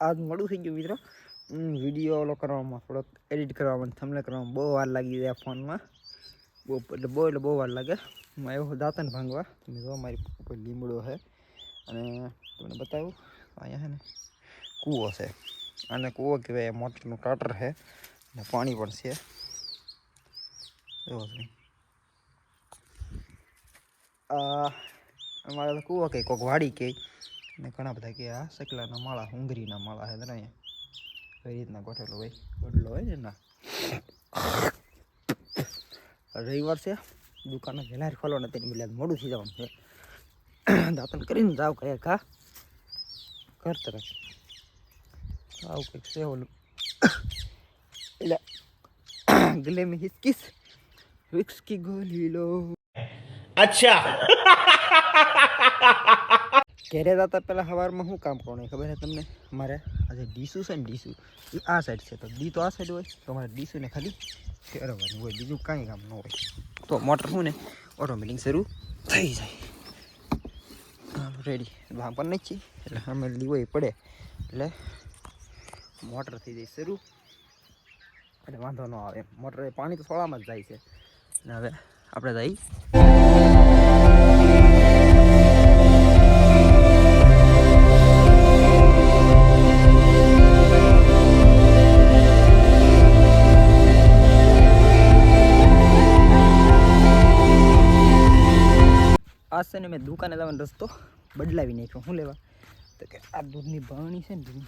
આજ મોડું થઈ ગયું મિત્રો. વીડિયો ઓલો કરવામાં, થોડોક એડિટ કરવામાં થમલે કરવામાં બહુ વાર લાગી જાય ફોનમાં બહુ, એટલે બહુ એટલે બહુ વાર લાગે. હું આવ્યો દાંતન ભાંગવા. તમે જો મારી કોઈ લીમડો છે. અને તમને બતાવું, અહીંયા છે ને કૂવો છે. અને કૂવો કહેવાય મોટરનું ટાટર છે. અને પાણી પણ છે. અમારે તો કૂવો કહે કોઈક વાડી કે ને ઘણા બધા કે આ સકલાના માળા હુંગરીના માળા છે અહીંયા. કઈ રીતના ગોઠેલો હોય? ગોઠલો હોય ને ના રવિવાર છે. દુકાને ઘેલાર ખોલો ને તેની મિલાદ મોડું થઈ જવાનું છે. દાંતન કરીને જાવ કરે ખા. ઘર તરફ. આવું કંઈક છે ઓલું. એટલે ગલે મેં હિસકીસ વિક્સ ગોલી લો અચ્છા. ઘેરે જતા પહેલાં સવારમાં શું કામ કરવાનું ખબર છે તમને? મારે આજે ડીસુ છે ને ડીસુ. એ આ સાઈડ છે. તો ડી તો આ સાઈડ હોય, તો મારે ડીસુને ખાલી ફેરવવાનું હોય. બીજું કાંઈ કામ ન હોય. તો મોટર શું ને ઓટોમેટિક શરૂ થઈ જાય. રેડી ભાગ પણ નથી. એટલે અમે લીવો પડે. એટલે મોટર થઈ જાય શરૂ. એટલે વાંધો ન આવે મોટર પાણી તો સોળામાં જ જાય છે. અને હવે આપણે જઈ આ છે ને મેં દુકાને લાવવાનો રસ્તો બદલાવી નાખ્યો. શું લેવા? તો કે આ દૂધની ભાણી છે ને દૂધની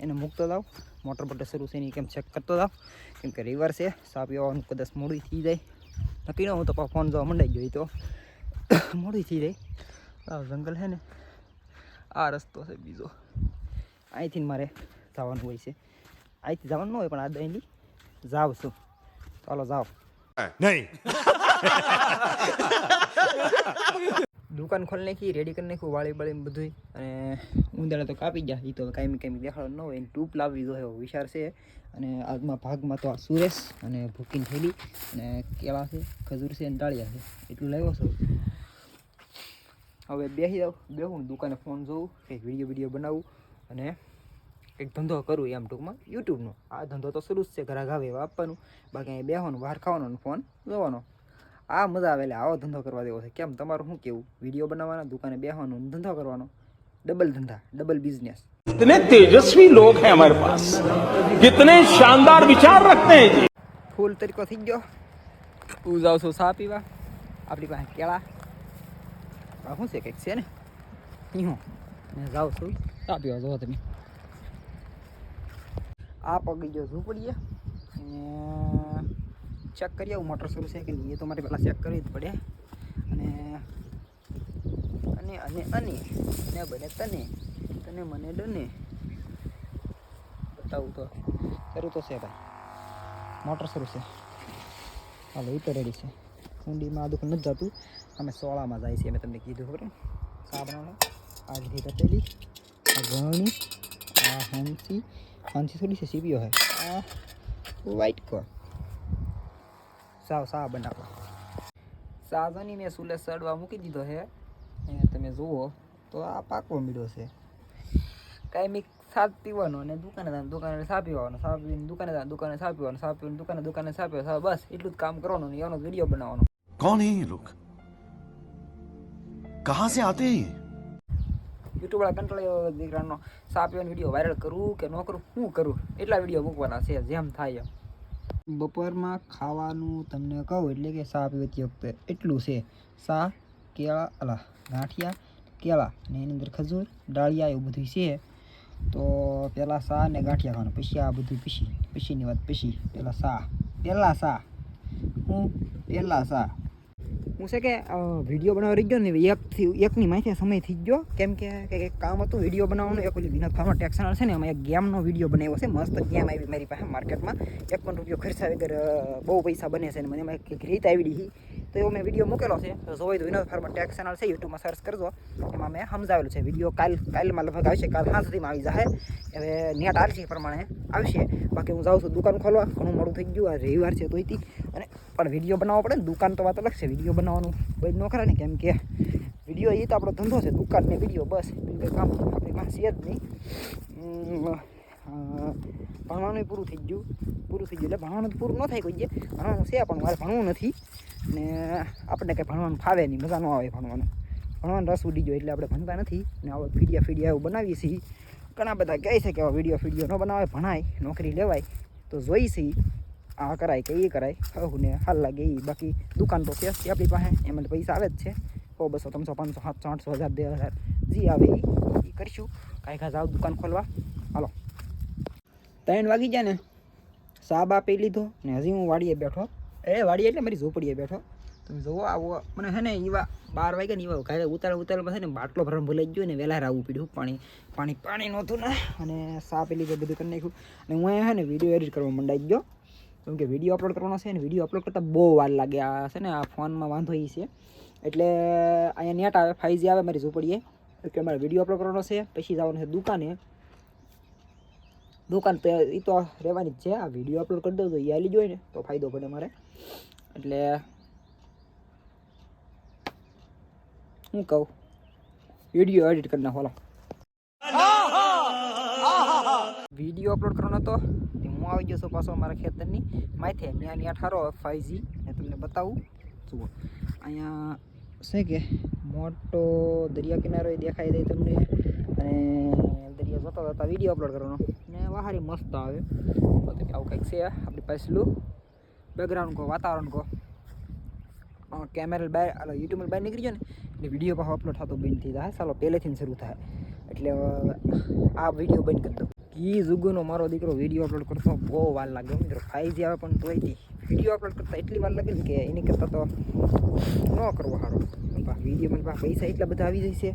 એને મૂકતો જાવ મોટર બોટર શરૂ છે એની કેમ ચેક કરતો લાવ કેમ કે રિવર છે, સાપ આવવાનું કદાચ મોડી થઈ જાય. નક્કી ન હું તો ફોન જોવા મંડાઈ ગયો તો. મોડી થઈ જાય. આ જંગલ છે ને, આ રસ્તો છે બીજો. અહીંથી મારે જવાનું હોય છે. અહીંથી જવાનું ન હોય પણ આ દહીંથી જાવ છું. ચાલો જાઓ नहीं દુકાન ખોલી નાખી રેડી કરી નાખ્યું વાળી બાળી બધું અને ઉંદરા તો કાપી ગયા એ તો કાંઈ કાંઈ દેખાડો ન હોય, એને ટૂપ લાવી દો એવો વિચાર છે. અને આજમાં ભાગમાં તો આ સુરેશ અને ભૂકીન થેલી અને કેળા છે, ખજૂર છે અને ડાળિયા છે. એટલું લાવ્યો છું. હવે બેસી જાઉં, બેહું દુકાને ફોન જોઉં, કંઈક વીડિયો વીડિયો બનાવું, અને એક ધંધો કરું એમ ટૂંકમાં યુટ્યુબનો આ ધંધો તો શરૂ જ છે, ઘરા એવા આપવાનું બાકી અહીં બેસવાનું બહાર ખાવાનો ફોન જોવાનો. આ મજા આવે એટલે આવો ધંધો કરવા દેવો છે કેમ તમારું શું કેવું વિડીયો બનાવવાના દુકાને બેસવાનું અને ધંધો કરવાનો ડબલ ધંધા ડબલ બિઝનેસ कितने तेजस्वी लोग हैं हमारे पास कितने शानदार विचार रखते हैं जी ફૂલ તરીકો થઈ ગયો હું જાઉં છું ચા પીવા આપણી પાસે કેળા આ શું છે કંઈક છે ને હું ને જાઉં છું ચા પીવા જો તમે આ પગી ગયો ઝૂંપડીએ અને ચેક કરી આવું મોટર શરૂ છે કે નહીં, એ તો મારે પહેલાં ચેક કરવી જ પડે. અને અને અને અને બને તને તને મને ડને. બતાવું તો, શરૂ તો છે ભાઈ. મોટર શરૂ છે. હાલો, એ તો રેડી છે. ઊંડીમાં આ દુકાન નથી જતું, અમે સોળામાં જાય છે મેં તમને કીધું, ખબર ને ચા બનાવવાનું ઘણી તપેલી આ હંસી, હાંસી થોડી છે, સીબીઓ હોય. આ વ્હાઈટ કોર સાવ સા બનાવવા સાજની મેં સુલે સડવા મૂકી દીધો છે અહીંયા તમે જુઓ તો આ પાકવો મીડો છે કાંઈ મેં સાપ પીવાનો અને દુકાને જવાનું દુકાને સા પીવાનો સા પીને દુકાને જવાનું દુકાને સા પીવાનો સા પીને દુકાને દુકાને સા પીવાનો બસ એટલું જ કામ કરવાનું ને એનો વિડીયો બનાવવાનો कौन है ये लोग कहां से आते हैं ये યુટ્યુબ વાળા કંટાળ્યો દીકરાનો સા પીવાનો વિડીયો વાયરલ કરું કે ન કરું શું કરું એટલા વિડીયો મૂકવાના છે જેમ થાય એમ બપોરમાં ખાવાનું તમને કહું એટલે કે સા પીવતી વખતે. એટલું છે. સા કેળા, અલા, ગાંઠિયા, કેળા ને એની અંદર ખજૂર, ડાળિયા એવું બધું છે. તો પહેલાં સા ને ગાંઠિયા ખાવાનું. પછી આ બધું પીસી. પછીની વાત પીસી. પહેલાં સા પહેલાં સા હું? પહેલાં સા હું છે કે વીડિયો બનાવવા રહી ગયો ને એકથી એકની માહિતી સમય થઈ ગયો. કેમ કે કંઈક કામ હતું વીડિયો બનાવવાનું, એક ઓલી વિનોદ ફાર્મર ટેક્સનર છે ને અમે એક ગેમનો વીડિયો બનાવ્યો છે. મસ્ત ગેમ આવી મારી પાસે માર્કેટમાં એક પણ રૂપિયો ખર્ચા વગર બહુ પૈસા બને છે ને, મને એક રીત આવી હતી તો એવો મેં વીડિયો મૂકેલો છે. તો જોઈ તો વિનોદ ફાર્મર ટેક્સ ચેનલ છે યુટ્યુબમાં સર્ચ કરજો. એમાં મેં સમજાવેલું છે. વીડિયો કાલ, કાલમાં લગભગ આવશે, કાલ હા સુધીમાં આવી જશે હવે નેટ આવશે એ પ્રમાણે આવશે. બાકી હું જાઉં છું દુકાન ખોલવા. ઘણું મોડું થઈ ગયું. આ રવિવાર છે તોયથી અને પણ વીડિયો બનાવવો પડે ને, દુકાન તો વાત અલગ છે. વીડિયો બનાવવાનું કોઈ જ ન કરે ને, કેમ કે વીડિયો એ તો આપણો ધંધો છે. દુકાન ને વીડિયો બસ કામ આપણી પાસે જ નહીં. ભણવાનું પૂરું થઈ ગયું. પૂરું થઈ ગયું એટલે ભણવાનું પૂરું ન થાય કોઈ ભણવાનું છે પણ મારે ભણવું નથી. ને આપણને કંઈ ભણવાનું ફાવે નહીં, મજા ન આવે ભણવાનું. ભણવાનું રસ ઉડી ગયો એટલે આપણે ભણતા નથી. ને આવા ફીડિયા ફીડિયા એવું બનાવીએ છીએ. ઘણા બધા કહે છે કે આવા વીડિયો ફીડિયો ન બનાવે ભણાય, નોકરી લેવાય. તો જોઈ છે. આ કરાય કે એ કરાય. હું ને હાલ લાગે એ બાકી દુકાન તો છે જ આપણી પાસે. એમાં પૈસા આવે જ છે. સો બસો, ત્રણસો, પાંચસો, સાતસો, આઠસો, હજાર, બે હજાર જે આવે એ કરીશું. કાંઈ ખાસ જાવ દુકાન ખોલવા. ત્રણ વાગી ગયા ને, સાબ આપી લીધો ને હજી હું વાડીએ બેઠો. એ વાડીએ એટલે મારી ઝૂંપડીએ બેઠો. તમે જુઓ આવો, મને હે ને એવા બાર વાગ્યા ને એવા ઘરે ઉતાર ઉતાર છે ને બાટલો ભરણ ભૂલાઈ ગયો ને વહેલા આવવું પડ્યું. પાણી પાણી પાણી નહોતું ને. અને સા એ લીધો, બધું કરી નાખ્યું. અને હું અહીંયા હે ને વીડિયો એડિટ કરવા મંડાઈ ગયો. કેમ કે વીડિયો અપલોડ કરવાનો છે ને વીડિયો અપલોડ કરતાં બહુ વાર લાગે. આ છે ને, આ ફોનમાં વાંધો એ છે. એટલે અહીંયા નેટ આવે ફાઈવ આવે મારી ઝૂંપડીએ. એટલે મારે વીડિયો અપલોડ કરવાનો છે. પછી જવાનું છે દુકાને. દુકાન તો એ તો રહેવાની જ છે. આ વીડિયો અપલોડ કરી દઉં તો એ આલી જોઈએ ને, તો ફાયદો પડે મારે. એટલે હું કહું વીડિયો એડિટ કરી નાખો વીડિયો અપલોડ કરવાનો હતો હું આવી ગયો છું પાછો મારા ખેતરની માથે. ત્યાં ત્યાં ઠારો ફાઈવજી ને તમને બતાવું. જુઓ. અહીંયા છે કે, મોટો દરિયા કિનારો દેખાઈ દે તમને. અને દરિયા જોતા જોતા વીડિયો અપલોડ કરવાનો. વાહારી મસ્ત આવે. તો આવું કંઈક છે, આપણી પાછલું બેકગ્રાઉન્ડ કહો, વાતાવરણ કહો. કેમેરા બહાર, અલો યુટ્યુબ બહાર નીકળી જાય ને, એટલે વીડિયો પાછો અપલોડ થતો બંધ થઈ જાય. ચાલો પહેલેથી શરૂ થાય. એટલે આ વીડિયો બંધ કરી દો ઈ જુગુનો મારો દીકરો વીડિયો અપલોડ કરતો બહુ વાર લાગે મિત્રો. ફાઈજી આવે પણ તોય વીડિયો અપલોડ કરતા એટલી વાર લાગે ને કે એની કરતાં તો ન કરવો સારો. વીડિયો મને પાસે પૈસા એટલા બધા આવી જાય છે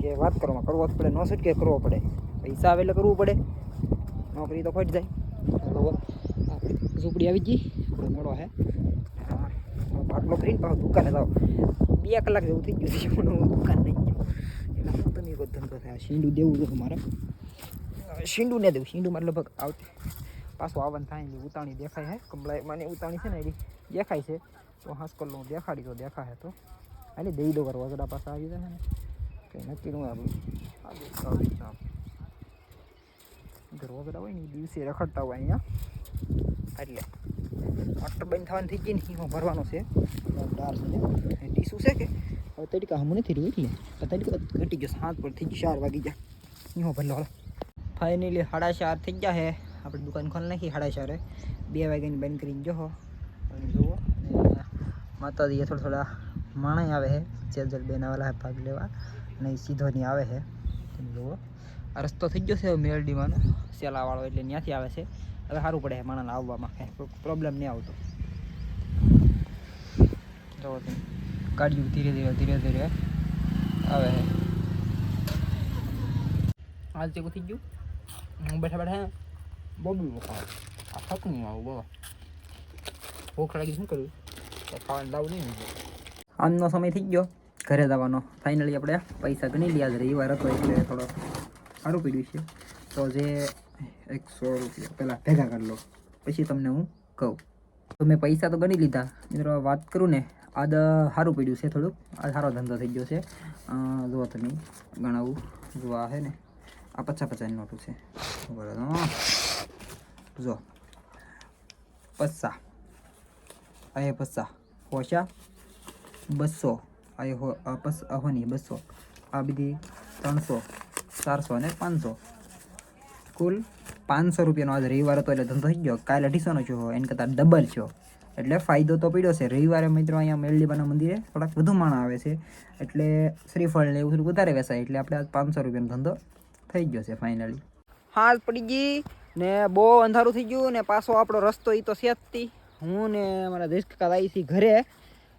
કે વાત કરવામાં કરવો જ પડે, ન સટકે કરવો પડે. પૈસા આવે એટલે કરવું પડે. નોકરી તો ખોટ જાય. આપણી ઝૂંપડી આવી ગઈ. થોડો મોડો હે. બાટલો ભરીને પાછો દુકાને જાઓ બે કલાક જેવું થઈ ગયું છે પણ હું દુકાન નહીં ગયો. એટલે હું તમે કોઈ ધંધો થાય શીંડું દેવું છે મારે. શીંડું ને દેવું શીંડું મતલબ લગભગ આવતી. પાછું આવવાનું થાય ને ઉતાણી દેખાય હે. કમળાઈ મને ઉતાણી છે ને એની દેખાય છે. તો હાસકલ હું દેખાડી તો દેખાય તો. હાલી દઈ દો કરવા પાસે આવી જાય ને. કંઈ નક્કી નું આપણું. ઘર બધા હોય ને એ દિવસે રખડતા હોય અહીંયા. એટલે મોટર બંધ થવાની થઈ ગઈ ને એમાં ભરવાનો છે. ડાર છે ટીસું છે કે? હવે તડકા હમણાં નથી રહ્યું એટલે. તડકા ઘટી ગયો સાત પર થઈ ચાર વાગી ગયા. એમાં ભરલો ફાઇનલી સાડા ચાર થઈ ગયા હે. આપણે દુકાન ખોલી નાખી સાડા ચારે. બે વાગ્યાની બંધ કરીને જોહો અને જુઓ. માતાજી થોડા થોડા માણા આવે છે ચેજલ બેન આવેલા ભાગ લેવા. અને સીધો નહીં આવે છે તમે જુઓ આ રસ્તો થઈ ગયો છે મેલડીમાંનો સેલાવાળો એટલે ત્યાંથી આવે છે. હવે સારું પડે માણસને આવવામાં કાંઈ પ્રોબ્લેમ નહીં આવતો. ગાડીઓ ધીરે ધીરે ધીરે ધીરે આવે છે. હાલ ચેકું થઈ ગયું. હું બેઠા બેઠા બોબી ખાવ. આ ફકનું આવું બોલો ભૂખ લાગી, શું કર્યું? ખાવાનું લાવું નહીં આજનો સમય થઈ ગયો. ઘરે જવાનો. ફાઇનલી આપણે પૈસા ગણી લીધા છે રવિવાર હતો એટલે થોડો સારું પીડ્યું છે. તો જે એકસો રૂપિયા પહેલાં ભેગા કરી લો. પછી તમને હું કહું. તો મેં પૈસા તો ગણી લીધા. મિત્રો, વાત કરું ને, આદ સારું પડ્યું છે થોડુંક. આ સારો ધંધો થઈ ગયો છે. જો તમે, ગણાવું. જોવા છે ને, આ પચાસ પચાસની નોટું છે. જો પસ્સા. એ પસ્સા. પોચા. બસો આ એ હો પસ અહોની બસો, આ બધી ત્રણસો, ચારસો અને પાંચસો. કુલ પાંચસો રૂપિયાનો આજે રવિવાર હતો એટલે ધંધો થઈ ગયો. કાલે અઢીસોનો છો એને કરતાં ડબલ છો. એટલે ફાયદો તો પડ્યો છે. રવિવારે મિત્રો અહીંયા મેલડીબાના મંદિરે થોડાક વધુ માણસ આવે છે. એટલે શ્રીફળ ને એવું વધારે વેચાય. એટલે આપણે પાંચસો રૂપિયાનો ધંધો થઈ ગયો છે ફાઇનલી હા પડી ગઈ ને બહુ અંધારું થઈ ગયું ને પાછો આપણો રસ્તો એ તો જ હું ને મારા દેશ કાકા આવી ઘરે.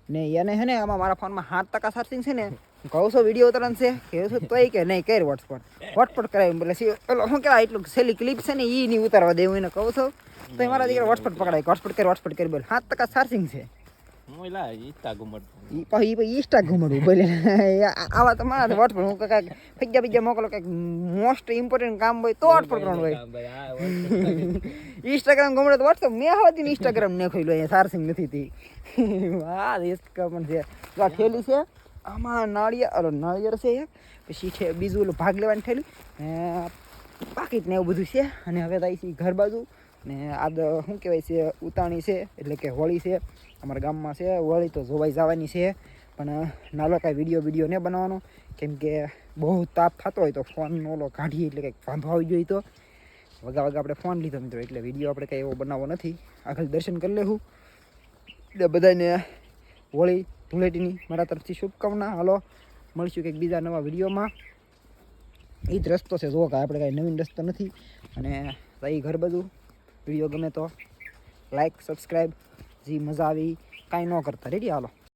ને એને છે ને આમાં મારા ફોનમાં સાત ટકા ચાર્જિંગ છે ને કહું છો વીડિયો ઉતારવાનું છે. કહું છું તોય કે નહીં કર વોટ્સપોટ વોટપોટ કરાવી, એટલે પેલો શું કહેવાય, એટલું છેલ્લી ક્લિપ છે ને એ નહીં ઉતારવા દેવું એને, કહું છું. તો મારા દીકરા વોટ્સપોટ પકડાય વોટ્સપોટ કરી વોટ્સપોટ કરી બોલ. સાત ટકા ચાર્જિંગ છે. ઈ પાછું ઈ પછી ઇન્સ્ટા ઘુમડવું બોલે આ- આવા તો મારા હું કાંઈક ફગ્યા બીજા મોકલો, કંઈક મોસ્ટ ઇમ્પોર્ટન્ટ કામ હોય તો ઇન્સ્ટાગ્રામ ગમડે તો વોટ્સઅપ મેં ઇન્સ્ટાગ્રામ ને ખોલ્યું અહીંયા ચાર્જિંગ નથી દેશ પણ છે. આ થેલી છે, આમાં નાળિયેર નાળિયેર છે એક પછી બીજું ભાગ લેવાની થેલી. પાકીટ ને એવું બધું છે. અને હવે થાય છે ઘર બાજુ. ને આ શું કહેવાય છે, ઉતાણી છે, એટલે કે હોળી છે. અમારા ગામમાં છે, હોળી તો જોવાઈ જવાની છે. પણ નાલો કાંઈ વીડિયો વીડિયો નહીં બનાવવાનો. કેમ કે બહુ તાપ થતો હોય તો ફોનનો ઓલો કાઢીએ એટલે કંઈક વાંધો આવી જોઈએ તો. વગા વગા આપણે ફોન લીધો મિત્રો, એટલે વીડિયો આપણે કંઈ એવો બનાવવો નથી. આગળ દર્શન કરી લેવું. એટલે બધાને હોળી ધૂળેટીની મારા તરફથી શુભકામના. હાલો, મળીશું કંઈક બીજા નવા વિડીયોમાં. એ જ રસ્તો છે, જો કે આપણે કાંઈ નવીન રસ્તો નથી. અને એ ઘર બધું વીડિયો ગમે તો લાઈક સબસ્ક્રાઈબ જે મજા આવી. કાંઈ ન કરતા. રેડી હાલો.